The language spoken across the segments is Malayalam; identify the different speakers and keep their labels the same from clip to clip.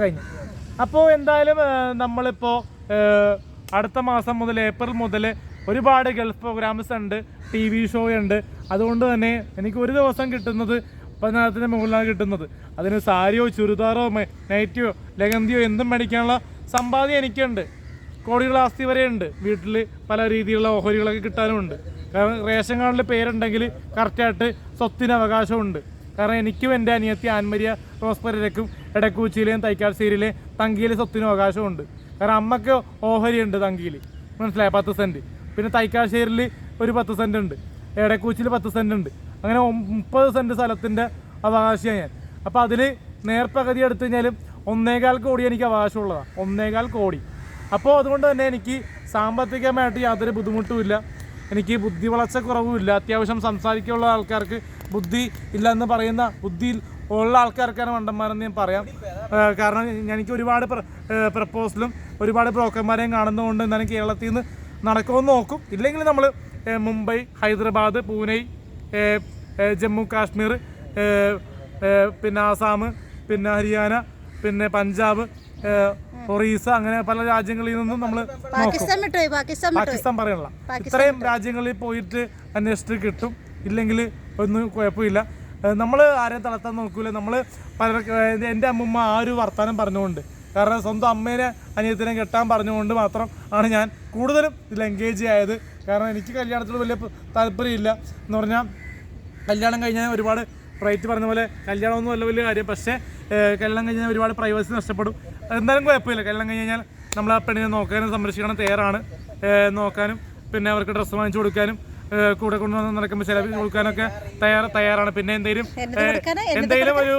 Speaker 1: കഴിഞ്ഞു അപ്പോൾ എന്തായാലും നമ്മളിപ്പോൾ അടുത്ത മാസം മുതൽ ഏപ്രിൽ മുതൽ ഒരുപാട് ഗൾഫ് പ്രോഗ്രാംസ് ഉണ്ട് ടി വി ഷോ ഉണ്ട്. അതുകൊണ്ട് തന്നെ എനിക്ക് ഒരു ദിവസം കിട്ടുന്നത് പതിനായിരത്തിന് മുകളിലാണ് കിട്ടുന്നത്. അതിന് സാരിയോ ചുരിദാറോ നൈറ്റിയോ ലഗന്തിയോ എന്തും മേടിക്കാനുള്ള സമ്പാദ്യം എനിക്കുണ്ട്. കോടികൾ ആസ്തി വരെ ഉണ്ട്. വീട്ടിൽ പല രീതിയിലുള്ള ഓഹരികളൊക്കെ കിട്ടാനുമുണ്ട്. കാരണം റേഷൻ കാർഡിൽ പേരുണ്ടെങ്കിൽ കറക്റ്റായിട്ട് സ്വത്തിന് അവകാശമുണ്ട് കാരണം എനിക്കും എന്റെ അനിയത്തി ആൻമരിയ റോസ്പരക്കും എടക്കൂച്ചിയിലെയും തൈക്കാശ്ശേരിയിലെയും തങ്കിയിലെ സ്വത്തിനും അവകാശമുണ്ട്. കാരണം ഓഹരി ഉണ്ട് തങ്കിയിൽ മനസ്സിലായി? പത്ത് സെന്റ് പിന്നെ തൈക്കാശ്ശേരിയിൽ ഒരു പത്ത് സെന്റ് ഉണ്ട്. എടക്കൂച്ചിയിൽ പത്ത് സെന്റ് ഉണ്ട്. അങ്ങനെ മുപ്പത് സെന്റ് സ്ഥലത്തിന്റെ അവകാശിയാണ് ഞാൻ. അപ്പോൾ അതിൽ നേർപ്പകുതി എടുത്തു കഴിഞ്ഞാലും ഒന്നേകാൽ കോടി എനിക്ക് അവകാശമുള്ളതാണ് ഒന്നേകാൽ കോടി. അപ്പോൾ അതുകൊണ്ട് തന്നെ എനിക്ക് സാമ്പത്തികമായിട്ട് യാതൊരു ബുദ്ധിമുട്ടുമില്ല എനിക്ക് ബുദ്ധി വളർച്ച കുറവുമില്ല. അത്യാവശ്യം സംസാരിക്കാനുള്ള ആൾക്കാർക്ക് ബുദ്ധി ഇല്ലെന്ന് പറയുന്ന ബുദ്ധി ഉള്ള ആൾക്കാർക്കാണ് വണ്ടന്മാരെന്ന് ഞാൻ പറയാം. കാരണം എനിക്ക് ഒരുപാട് പ്രപ്പോസലും ഒരുപാട് ബ്രോക്കർമാരെയും കാണുന്നതുകൊണ്ട് എന്നാലും കേരളത്തിൽ നിന്ന് നടക്കുമെന്ന് നോക്കും. ഇല്ലെങ്കിൽ നമ്മൾ മുംബൈ ഹൈദരാബാദ് പൂനെ ജമ്മു കാശ്മീർ പിന്നെ ആസാം പിന്നെ ഹരിയാന പിന്നെ പഞ്ചാബ് ഒറീസ അങ്ങനെ പല രാജ്യങ്ങളിൽ നിന്നും നമ്മൾ
Speaker 2: പാകിസ്ഥാൻ
Speaker 1: പറയണല്ല ഇത്രയും രാജ്യങ്ങളിൽ പോയിട്ട് അന്വേഷിച്ചിട്ട് കിട്ടും. ഇല്ലെങ്കിൽ ഒന്നും കുഴപ്പമില്ല. നമ്മൾ ആരെ തളർത്താൻ നോക്കൂല. നമ്മൾ പല എന്റെ അമ്മമ്മ ആ ഒരു വർത്തമാനം പറഞ്ഞുകൊണ്ട് കാരണം സ്വന്തം അമ്മേനെ അനിയത്തിനെ കെട്ടാൻ പറഞ്ഞുകൊണ്ട് മാത്രം ആണ് ഞാൻ കൂടുതലും ഇതിൽ എൻഗേജ് ആയത്. കാരണം എനിക്ക് കല്യാണത്തിൽ വലിയ താല്പര്യമില്ല എന്ന് പറഞ്ഞാൽ കല്യാണം കഴിഞ്ഞാൽ ഒരുപാട് റേറ്റ് പറഞ്ഞ പോലെ കല്യാണമൊന്നും അല്ല വലിയ കാര്യം. പക്ഷേ കല്യാണം കഴിഞ്ഞാൽ ഒരുപാട് പ്രൈവസി നഷ്ടപ്പെടും. എന്തായാലും കുഴപ്പമില്ല. കല്യാണം കഴിഞ്ഞ് കഴിഞ്ഞാൽ നമ്മൾ ആ പെണ്ണിനെ നോക്കാനും സംരക്ഷിക്കണം തയ്യാറാണ്. നോക്കാനും പിന്നെ അവർക്ക് ഡ്രസ്സ് വാങ്ങിച്ചു കൊടുക്കാനും കൂടെ കൊണ്ടുവന്ന് നടക്കുമ്പോൾ ചിലവിൽ കൊടുക്കാനൊക്കെ തയ്യാറ തയ്യാറാണ്. പിന്നെ എന്തെങ്കിലും
Speaker 2: എന്ത്
Speaker 1: എന്തെങ്കിലും ഒരു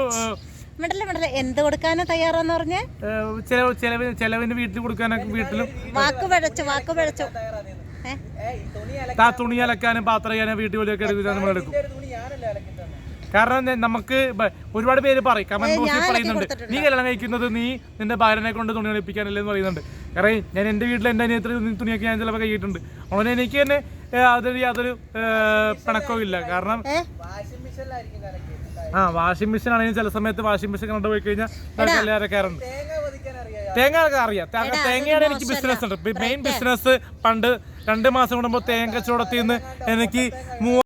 Speaker 2: മിണ്ടല്ലേ മിണ്ടല്ലേ. എന്ത് കൊടുക്കാനും തയ്യാറാന്ന് പറഞ്ഞ്?
Speaker 1: ഏഹ്, ചിലവ് ചിലവ് വീട്ടിൽ കൊടുക്കാനൊക്കെ വീട്ടിലും
Speaker 2: വാക്ക് പിഴച്ചു വാക്ക് പിഴച്ചു.
Speaker 1: തുണി അലക്കാനും പാത്രം ചെയ്യാനും വീട്ടിൽ ജോലിയൊക്കെ എടുക്കാൻ നമ്മൾ എടുക്കും കാരണം നമുക്ക് ഒരുപാട് പേര് പറയും. കമന്റ് ബോക്സിൽ പറയുന്നുണ്ട്. നീ കല്യാണം കഴിക്കുന്നത് നീ നിന്റെ ഭാര്യനെ കൊണ്ട് തുണി ഒളിപ്പിക്കാനല്ലേ എന്ന് പറയുന്നുണ്ട്. കാരണം ഞാൻ എന്റെ വീട്ടിൽ എന്റെ അനിയത്തിൽ തുണിയൊക്കെ ഞാൻ ചിലപ്പോൾ കഴിയിട്ടുണ്ട് അതുകൊണ്ട് എനിക്ക് തന്നെ അതൊരു യാതൊരു പിണക്കവും ഇല്ല. കാരണം? ആ വാഷിംഗ് മെഷീൻ ആണെങ്കിൽ ചില സമയത്ത് വാഷിംഗ് മെഷീൻ കണ്ടു പോയി കഴിഞ്ഞാൽ കല്യാണം അരക്കാറുണ്ട്. തേങ്ങ ഒക്കെ അറിയാം? തേങ്ങയാണ് എനിക്ക് ബിസിനസ് ഉണ്ട്. മെയിൻ ബിസിനസ് പണ്ട് രണ്ട് മാസം കൂടുമ്പോൾ തേങ്ങ കച്ചവടത്തിൽ നിന്ന് എനിക്ക്